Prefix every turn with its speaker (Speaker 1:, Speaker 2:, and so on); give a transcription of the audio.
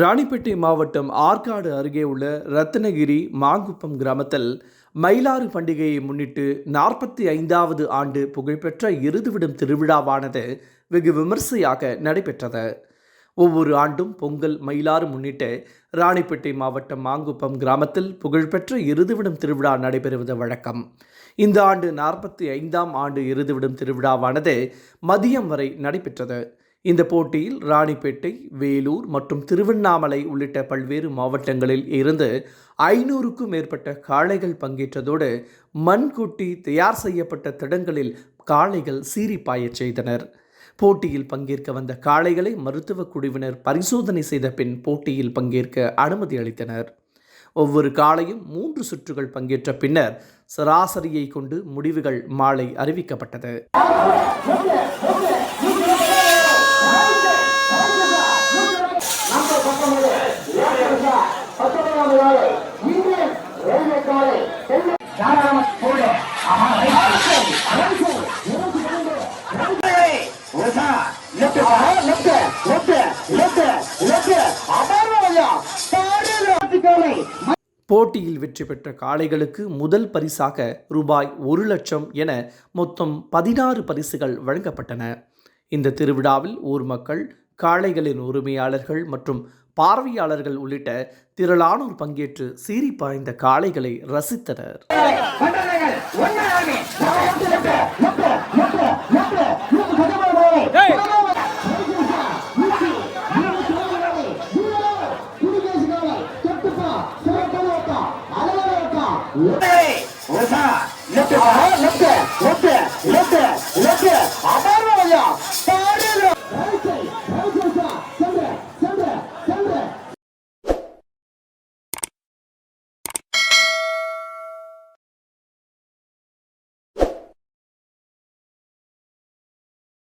Speaker 1: ராணிப்பேட்டை மாவட்டம் ஆற்காடு அருகே உள்ள ரத்னகிரி மாங்குப்பம் கிராமத்தில் மயிலாறு பண்டிகையை முன்னிட்டு நாற்பத்தி ஐந்தாவது ஆண்டு புகழ்பெற்ற எருதுவிடும் திருவிழாவானது வெகு விமர்சையாக நடைபெற்றது. ஒவ்வொரு ஆண்டும் பொங்கல் மயிலாறு முன்னிட்டு ராணிப்பேட்டை மாவட்டம் மாங்குப்பம் கிராமத்தில் புகழ்பெற்ற எருதுவிடும் திருவிழா நடைபெறுவது வழக்கம். இந்த ஆண்டு நாற்பத்தி ஐந்தாம் ஆண்டு எருதுவிடும் திருவிழாவானது மதியம் வரை நடைபெற்றது. இந்த போட்டியில் ராணிப்பேட்டை வேலூர் மற்றும் திருவண்ணாமலை உள்ளிட்ட பல்வேறு மாவட்டங்களில் இருந்து ஐநூறுக்கும் மேற்பட்ட காளைகள் பங்கேற்றதோடு மண்கூட்டி தயார் செய்யப்பட்ட திடங்களில் காளைகள் சீறி பாயச் செய்தனர். போட்டியில் பங்கேற்க வந்த காளைகளை மருத்துவக் குழுவினர் பரிசோதனை செய்த பின் போட்டியில் பங்கேற்க அனுமதி அளித்தனர். ஒவ்வொரு காளையும் மூன்று சுற்றுகள் பங்கேற்ற பின்னர் சராசரியை கொண்டு முடிவுகள் மாலை அறிவிக்கப்பட்டது. போட்டியில் வெற்றி பெற்ற காளைகளுக்கு முதல் பரிசாக ரூபாய் ஒரு லட்சம் என மொத்தம் பதினாறு பரிசுகள் வழங்கப்பட்டன. இந்த திருவிழாவில் ஊர் மக்கள் காளைகளின் உரிமையாளர்கள் மற்றும் பார்வையாளர்கள் உள்ளிட்ட திரளானோர் பங்கேற்று சீறி பாய்ந்த காளைகளை ரசித்தனர்
Speaker 2: Look at, look at, look at, look.